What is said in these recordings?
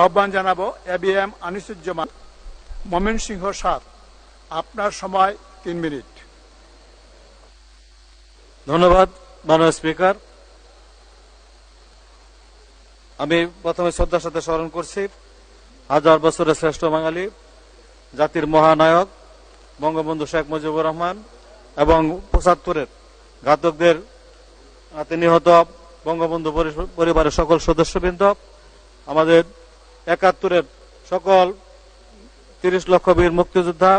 আহ্বান জানাব A B M Anisuzzaman Mymensingh সাত আপনার সময় তিন মিনিট। ধন্যবাদ, মাননীয় স্পিকার। আমি প্রথমে শ্রদ্ধার সাথে স্মরণ করছি, হাজার বছরের শ্রেষ্ঠ বাঙালি, জাতির মহানায়ক, বঙ্গবন্ধু শেখ মুজিবুর রহমান এবং পঁচাত্তরের ঘাতকদের হাতে নিহত বঙ্গবন্ধু পরিবারের সকল সদস্যবৃন্দ, আমাদের একাত্তরের সকল তিরিশ লক্ষ বীর মুক্তিযোদ্ধা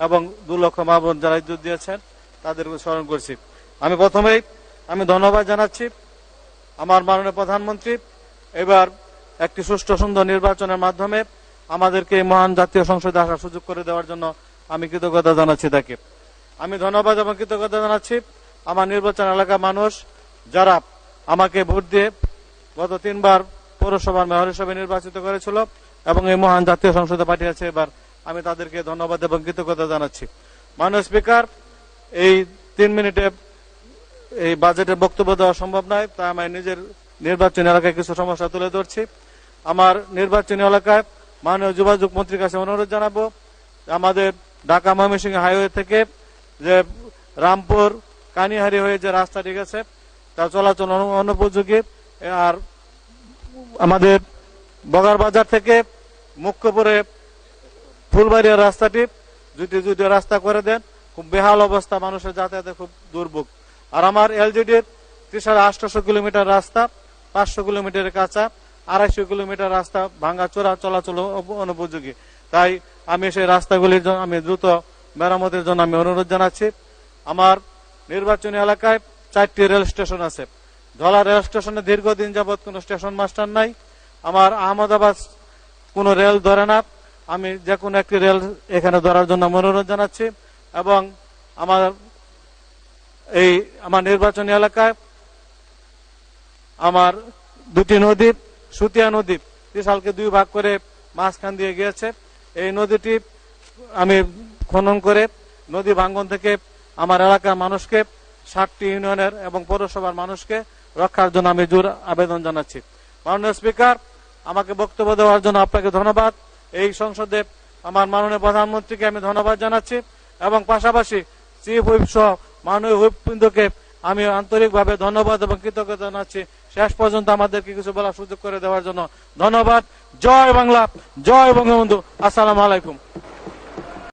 এবং দু লক্ষ মা বোন যারা যুদ্ধ দিয়েছেন তাদের স্মরণ করছি। আমি প্রথমেই আমি ধন্যবাদ জানাচ্ছি আমার মাননীয় প্রধানমন্ত্রী। এবার একটি সুষ্ঠু সুন্দর নির্বাচনের মাধ্যমে আমাদেরকে এই মহান জাতীয় সংসদে আসার সুযোগ করে দেওয়ার জন্য আমি কৃতজ্ঞতা জানাচ্ছি তাকে। আমি ধন্যবাদ এবং কৃতজ্ঞতা জানাচ্ছি আমার নির্বাচন এলাকার মানুষ যারা আমাকে ভোট দিয়ে গত তিনবার পৌরসভার মেয়র হিসেবে নির্বাচিত করেছিল এবং এই মহান জাতীয় সংসদে পাঠিয়েছে এবার আমি তাদেরকে ধন্যবাদ এবং কৃতজ্ঞতা জানাচ্ছি। মাননীয় স্পিকার, এই তিন মিনিটে এই বাজেটের বক্তব্য দেওয়া সম্ভব নয়, তাই আমি নিজের নির্বাচনী এলাকায় কিছু সমস্যা তুলে ধরছি। আমার নির্বাচনী এলাকায় মাননীয় যোগাযোগ মন্ত্রীর কাছে অনুরোধ জানাব, আমাদের ঢাকা ময়মনসিংহ হাইওয়ে থেকে যে রামপুর কানিহারি হয়ে যে রাস্তাটি গেছে তা চলাচল অনু- অনুপযোগী। আর আমাদের বগার বাজার থেকে মুখ্যপুরে ফুলবাড়িয়া রাস্তাটি যদি যদি রাস্তা করে দেন। খুব বেহাল অবস্থা, মানুষের যাতায়াতে খুব দুর্ভোগ। আর আমার এলজিডির ত্রিশ আটশো কিলোমিটার রাস্তা, পাঁচশো কিলোমিটার কাঁচা, আড়াইশো কিলোমিটার রাস্তা ভাঙ্গা চোরা চলাচল অনুপযোগী। তাই আমি সেই রাস্তাগুলির জন্য, আমি দ্রুত মেরামতের জন্য আমি অনুরোধ জানাচ্ছি। আমার নির্বাচনী এলাকায় চারটি রেল স্টেশন আছে। ধলা রেল স্টেশনে দীর্ঘদিন যাবৎ কোনো স্টেশন মাস্টার নাই। আমার আহমদাবাদ কোনো রেল ধরে না। আমি যে কোনো একটি রেল এখানে ধরার জন্য অনুরোধ জানাচ্ছি এবং আমার এই আমার নির্বাচনী এলাকায় আমার দুটি নদী, সুতিয়া নদী ত্রিশালকে দুই ভাগ করে মাঝখান দিয়ে গিয়েছে। এই নদীটি আমি খনন করে নদী ভাঙ্গন থেকে আমার এলাকার মানুষকে ষাটটি ইউনিয়নের এবং পৌরসভার মানুষকে রক্ষার জন্য আমি জোর আবেদন জানাচ্ছি। মাননীয় স্পিকার, আমাকে বক্তব্য দেওয়ার জন্য আপনাকে ধন্যবাদ। এই সংসদে আমার মাননীয় প্রধানমন্ত্রীকে আমি ধন্যবাদ জানাচ্ছি এবং পাশাপাশি চিফ হুইপ সহ মাননীয় হুইপবৃন্দকে আমি আন্তরিকভাবে ধন্যবাদ এবং কৃতজ্ঞতা জানাচ্ছি। শেষ পর্যন্ত আমাদেরকে কিছু বলার সুযোগ করে দেওয়ার জন্য ধন্যবাদ। জয় বাংলা, জয় বঙ্গবন্ধু। আসসালামু আলাইকুম।